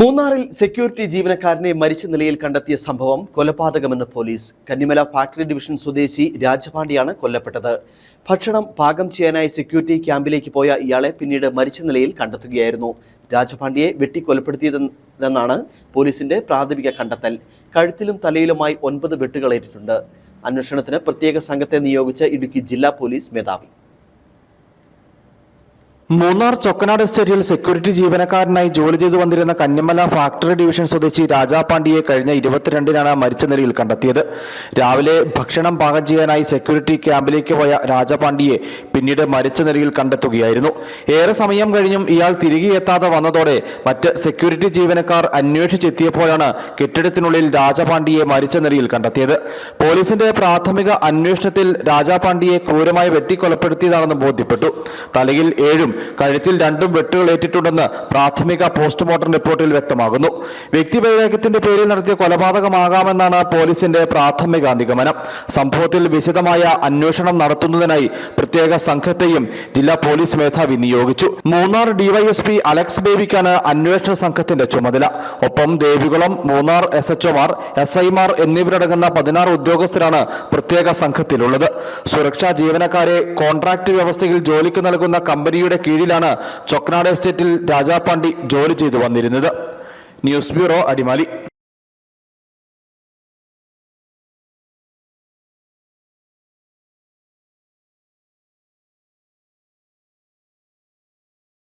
മൂന്നാറിൽ സെക്യൂരിറ്റി ജീവനക്കാരനെ മരിച്ച നിലയിൽ കണ്ടെത്തിയ സംഭവം കൊലപാതകമെന്ന് പോലീസ്. കന്നിമല ഫാക്ടറി ഡിവിഷൻ സ്വദേശി രാജപാണ്ഡിയാണ് കൊല്ലപ്പെട്ടത്. ഭക്ഷണം പാകം ചെയ്യാനായി സെക്യൂരിറ്റി ക്യാമ്പിലേക്ക് പോയ ഇയാളെ പിന്നീട് മരിച്ച നിലയിൽ കണ്ടെത്തുകയായിരുന്നു. രാജപാണ്ഡിയെ വെട്ടിക്കൊലപ്പെടുത്തിയതെന്നാണ് പോലീസിന്റെ പ്രാഥമിക കണ്ടെത്തൽ. കഴുത്തിലും തലയിലുമായി ഒൻപത് വെട്ടുകളേറ്റിട്ടുണ്ട് അന്വേഷണത്തിന് പ്രത്യേക സംഘത്തെ നിയോഗിച്ച ഇടുക്കി ജില്ലാ പോലീസ് മേധാവി. മൂന്നാർ ചൊക്കനാട് എസ്റ്റേറ്റിൽ സെക്യൂരിറ്റി ജീവനക്കാരനായി ജോലി ചെയ്തു വന്നിരുന്ന കന്യമല ഫാക്ടറി ഡിവിഷൻ സ്വദേശി രാജാപാണ്ഡിയെ കഴിഞ്ഞ ഇരുപത്തിരണ്ടിനാണ് മരിച്ച നിലയിൽ കണ്ടെത്തിയത്. രാവിലെ ഭക്ഷണം പാകം ചെയ്യാനായി സെക്യൂരിറ്റി ക്യാമ്പിലേക്ക് പോയ രാജാപാണ്ഡിയെ പിന്നീട് മരിച്ച നിലയിൽ കണ്ടെത്തുകയായിരുന്നു. ഏറെ സമയം കഴിഞ്ഞും ഇയാൾ തിരികെ എത്താതെ വന്നതോടെ മറ്റ് സെക്യൂരിറ്റി ജീവനക്കാർ അന്വേഷിച്ചെത്തിയപ്പോഴാണ് കെട്ടിടത്തിനുള്ളിൽ രാജപാണ്ഡിയെ മരിച്ച നിലയിൽ കണ്ടെത്തിയത്. പോലീസിന്റെ പ്രാഥമിക അന്വേഷണത്തിൽ രാജാപാണ്ഡിയെ ക്രൂരമായി വെട്ടിക്കൊലപ്പെടുത്തിയതാണെന്ന് ബോധ്യപ്പെട്ടു. തലയിൽ ഏഴും കഴുത്തിൽ രണ്ടും വെട്ടുകൾ ഏറ്റിട്ടുണ്ടെന്ന് പ്രാഥമിക പോസ്റ്റ്മോർട്ടം റിപ്പോർട്ടിൽ വ്യക്തമാകുന്നു. വ്യക്തിവൈരാഗ്യത്തിന്റെ പേരിൽ നടത്തിയ കൊലപാതകമാകാമെന്നാണ് പോലീസിന്റെ പ്രാഥമിക നിഗമനം. സംഭവത്തിൽ വിശദമായ അന്വേഷണം നടത്തുന്നതിനായി പ്രത്യേക സംഘത്തെയും ജില്ലാ പോലീസ് മേധാവി നിയോഗിച്ചു. മൂന്നാർ ഡിവൈഎസ്പി അലക്സ് ബേബിക്കാണ് അന്വേഷണ സംഘത്തിന്റെ ചുമതല. ഒപ്പം ദേവികുളം മൂന്നാർ എസ് എച്ച് എച്ച്ഒമാർ എസ് ഐമാർ എന്നിവരടങ്ങുന്ന പതിനാറ് ഉദ്യോഗസ്ഥരാണ് പ്രത്യേക സംഘത്തിലുള്ളത്. സുരക്ഷാ ജീവനക്കാരെ കോൺട്രാക്ട് വ്യവസ്ഥയിൽ ജോലിക്ക് നൽകുന്ന കമ്പനിയുടെ കീഴിലാണ് ചൊക്നാട് എസ്റ്റേറ്റിൽ രാജാപാണ്ഡി ജോലി ചെയ്തു വന്നിരുന്നത്. News bureau Adimali.